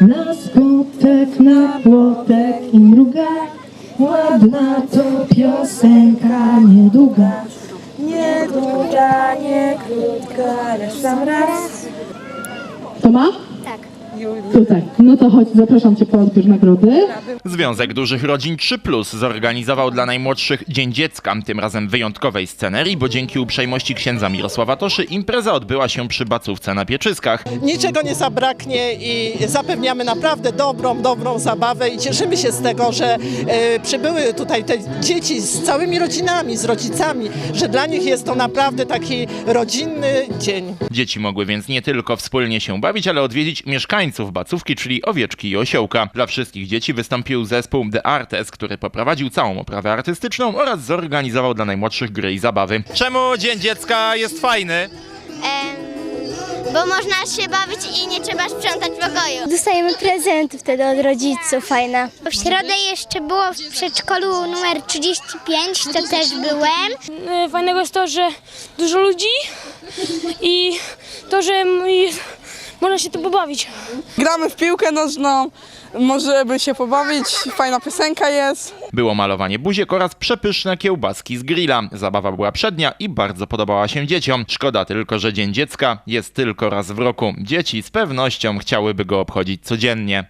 Na skutek, na płotek i mruga Ładna to piosenka niedługa Niedługa, nie krótka, lecz sam raz To ma? Tak. Tutaj. No to chodź, zapraszam Cię po odbiór nagrody. Związek Dużych Rodzin 3 Plus zorganizował dla najmłodszych Dzień Dziecka, tym razem wyjątkowej scenerii, bo dzięki uprzejmości księdza Mirosława Toszy impreza odbyła się przy bacówce na Pieczyskach. niczego nie zabraknie i zapewniamy naprawdę dobrą, dobrą zabawę i cieszymy się z tego, że e, przybyły tutaj te dzieci z całymi rodzinami, z rodzicami, że dla nich jest to naprawdę taki rodzinny dzień. Dzieci mogły więc nie tylko wspólnie się bawić, ale odwiedzić mieszkańców bacówki, czyli owieczki i osiołka. Dla wszystkich dzieci wystąpił zespół The Artes, który poprowadził całą oprawę artystyczną oraz zorganizował dla najmłodszych gry i zabawy. Czemu Dzień Dziecka jest fajny? Bo można się bawić i nie trzeba sprzątać pokoju. Dostajemy prezenty wtedy od rodziców, fajna. W środę jeszcze było w przedszkolu numer 35, to też byłem. E, Fajnego jest to, że dużo ludzi i to, że i można się tu pobawić. Gramy w piłkę nożną, możemy się pobawić, fajna piosenka jest. Było malowanie buziek oraz przepyszne kiełbaski z grilla. Zabawa była przednia i bardzo podobała się dzieciom. Szkoda tylko, że Dzień Dziecka jest tylko raz w roku. Dzieci z pewnością chciałyby go obchodzić codziennie.